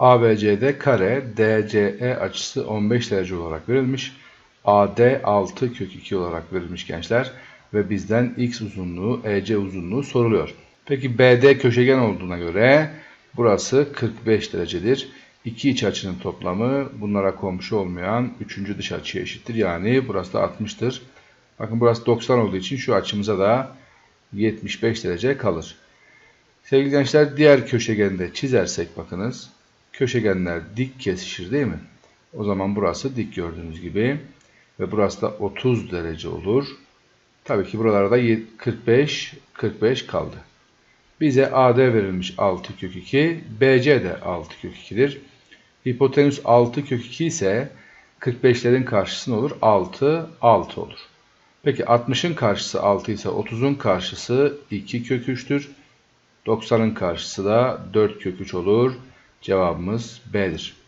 ABCD kare DCE açısı 15 derece olarak verilmiş. AD 6 kök 2 olarak verilmiş gençler. Ve bizden x uzunluğu, EC uzunluğu soruluyor. Peki BD köşegen olduğuna göre burası 45 derecedir. İki iç açının toplamı bunlara komşu olmayan üçüncü dış açıya eşittir. Yani burası da 60'tır. Bakın burası 90 olduğu için şu açımıza da 75 derece kalır. Sevgili gençler diğer köşegende çizersek bakınız. Köşegenler dik kesişir değil mi? O zaman burası dik gördüğünüz gibi. Ve burası da 30 derece olur. Tabii ki buralarda 45, 45 kaldı. Bize AD verilmiş 6 kök 2, BC de 6 kök 2'dir. Hipotenüs 6 kök 2 ise 45'lerin karşısı ne olur? 6, 6 olur. Peki 60'ın karşısı 6 ise 30'un karşısı 2 kök 3'tür. 90'ın karşısı da 4 kök 3 olur. Cevabımız B'dir.